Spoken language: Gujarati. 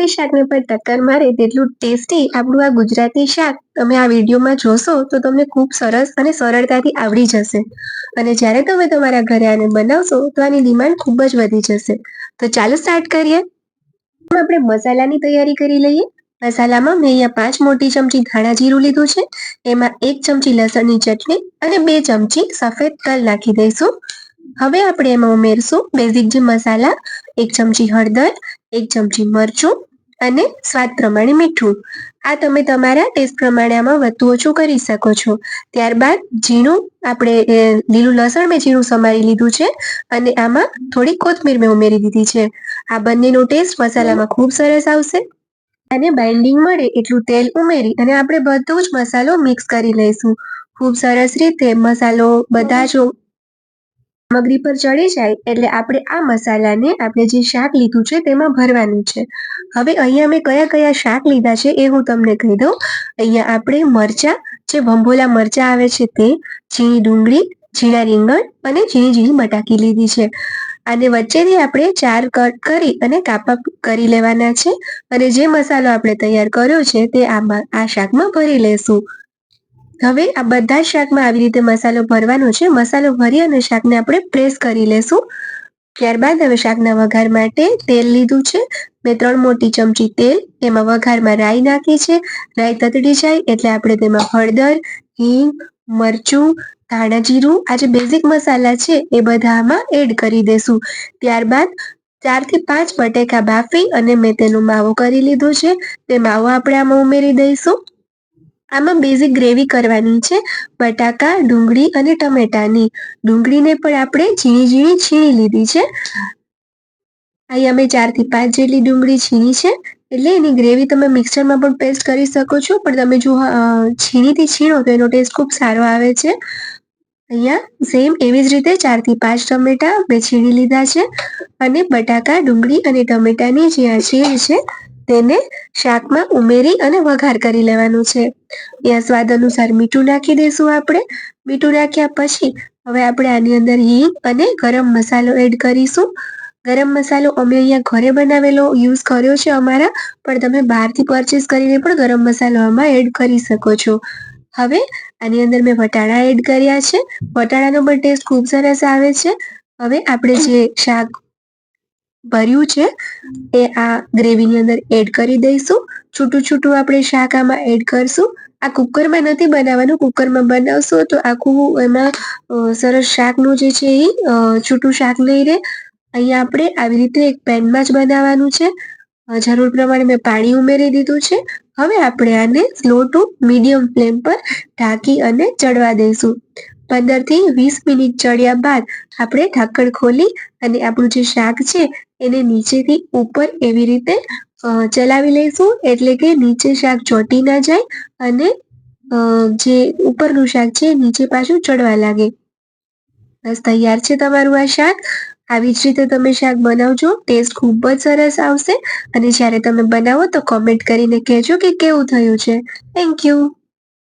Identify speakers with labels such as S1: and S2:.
S1: કોઈ શાકને પણ ટક્કર મારે તેટલું ટેસ્ટી આપણું આ ગુજરાતી શાક તમે આ વિડીયોમાં જોશો તો તમને ખૂબ સરસ અને સરળતાથી આવડી જશે. અને જ્યારે તમે તમારા ઘરે આને બનાવશો તો આની ડિમાન્ડ ખૂબ જ વધી જશે. તો ચાલો સ્ટાર્ટ કરીએ. આપણે મસાલાની તૈયારી કરી લઈએ. મસાલામાં મેં અહીંયા પાંચ મોટી ચમચી ધાણા જીરું લીધું છે. એમાં એક ચમચી લસણની ચટણી અને બે ચમચી સફેદ તલ નાખી દઈશું. હવે આપણે એમાં ઉમેરશું બેઝિક જે મસાલા, એક ચમચી હળદર, એક ચમચી મરચું અને સ્વાદ પ્રમાણે મીઠું. આ તમે તમારા ટેસ્ટ પ્રમાણે આમાં વધુ ઓછું કરી શકો છો. ત્યારબાદ ઝીણું, આપણે લીલું લસણ મેં ઝીણું સમારી લીધું છે અને આમાં થોડી કોથમીર મેં ઉમેરી દીધી છે. આ બંનેનો ટેસ્ટ મસાલામાં ખૂબ સરસ આવશે અને બાઇન્ડિંગ મળે એટલું તેલ ઉમેરી અને આપણે બધો જ મસાલો મિક્સ કરી લઈશું. ખૂબ સરસ રીતે મસાલો બધા જ સામગ્રી પર ચડી જાય એટલે આપણે આ મસાલાને આપણે જે શાક લીધું છે તેમાં ભરવાનું છે. હવે અહીંયા મેં કયા કયા શાક લીધા છે એ હું તમને કહી દઉં. અહીંયા આપણે મરચા, જે ભંભોલા મરચા આવે છે તે, ઝીણી ડુંગળી, ઝીણા રીંગણ અને ઝીણી ઝીણી બટાકી લીધી છે. આને વચ્ચેથી આપણે ચાર કટ કરી અને કાપા કરી લેવાના છે અને જે મસાલો આપણે તૈયાર કર્યો છે તે આમાં આ શાકમાં ભરી લેશું. હવે આ બધા શાકમાં આવી રીતે મસાલો ભરવાનો છે. મસાલો ભરી અને શાકને આપણે પ્રેસ કરી લેશું. ત્યારબાદ હવે શાકના વઘાર માટે તેલ લીધું છે. મેં ત્રણ મોટી ચમચી તેલ એમાં વઘારમાં રાઈ નાખી છે. રાઈ તતડી જાય એટલે આપણે તેમાં હળદર, હિંગ, મરચું, ધાણા જીરું, આ જે બેઝિક મસાલા છે એ બધામાં એડ કરી દેશું. ત્યારબાદ ચારથી પાંચ બટેકા બાફી અને મેં તેનો માવો કરી લીધો છે. તે માવો આપણે આમાં ઉમેરી દઈશું. આમાં બેઝિક ગ્રેવી કરવાની છે, બટાકા, ડુંગળી અને ટમેટાની. ડુંગળીને પણ આપણે ઝીણી ઝીણી છીણી લીધી છે. અહીંયા અમે ચારથી પાંચ જેટલી ડુંગળી છીણી છે, એટલે એની ગ્રેવી તમે મિક્સરમાં પણ પેસ્ટ કરી શકો છો, પણ તમે જો છીણીથી છીણો તો એનો ટેસ્ટ ખૂબ સારો આવે છે. અહીંયા સેમ એવી જ રીતે ચારથી પાંચ ટમેટા મેં છીણી લીધા છે, અને બટાકા, ડુંગળી અને ટમેટાની જે આ છીણ છે તેને શાકમાં ઉમેરી અને વઘાર કરી લેવાનું છે. ત્યાં સ્વાદ અનુસાર મીઠું નાખી દઈશું આપણે. મીઠું નાખ્યા પછી હવે આપણે આની અંદર હિંગ અને ગરમ મસાલો એડ કરીશું. ગરમ મસાલો અમે અહીંયા ઘરે બનાવેલો યુઝ કર્યો છે અમારા, પણ તમે બહારથી પરચેસ કરીને પણ ગરમ મસાલો આમાં એડ કરી શકો છો. હવે આની અંદર મેં વટાણા એડ કર્યા છે. વટાણાનો પણ ટેસ્ટ ખૂબ સરસ આવે છે. હવે આપણે જે શાક ભર્યું છે, એ આ ગ્રેવીની અંદર એડ કરી દઈશું. છૂટું છૂટું આપણે શાક આમાં એડ કરશું. આ કુકરમાં નથી બનાવવાનું, કુકરમાં બનાવશો તો આખું એમાં સરસ શાકનું જે છે એ છૂટું શાક નહીં રહે. અહીંયા આપણે આવી રીતે એક પેનમાં જ બનાવવાનું છે. જરૂર પ્રમાણે મેં પાણી ઉમેરી દીધું છે. હવે આપણે આને સ્લો ટુ મીડિયમ ફ્લેમ પર ઢાંકી અને ચડવા દઈશું. પંદરથી વીસ મિનિટ ચડ્યા બાદ આપણે ઢાંકણ ખોલી અને આપણું જે શાક છે એને નીચેથી ઉપર એવી રીતે ચલાવી લઈશું. એટલે કે નીચે શાક ચોટી ના જાય અને જે ઉપરનું શાક છે નીચે પાછું ચડવા લાગે. બસ તૈયાર છે તમારું આ શાક. આવી જ રીતે તમે શાક બનાવજો. ટેસ્ટ ખૂબ જ સરસ આવશે. અને જ્યારે તમે બનાવો તો કોમેન્ટ કરીને કહેજો કે કેવું થયું છે. Thank you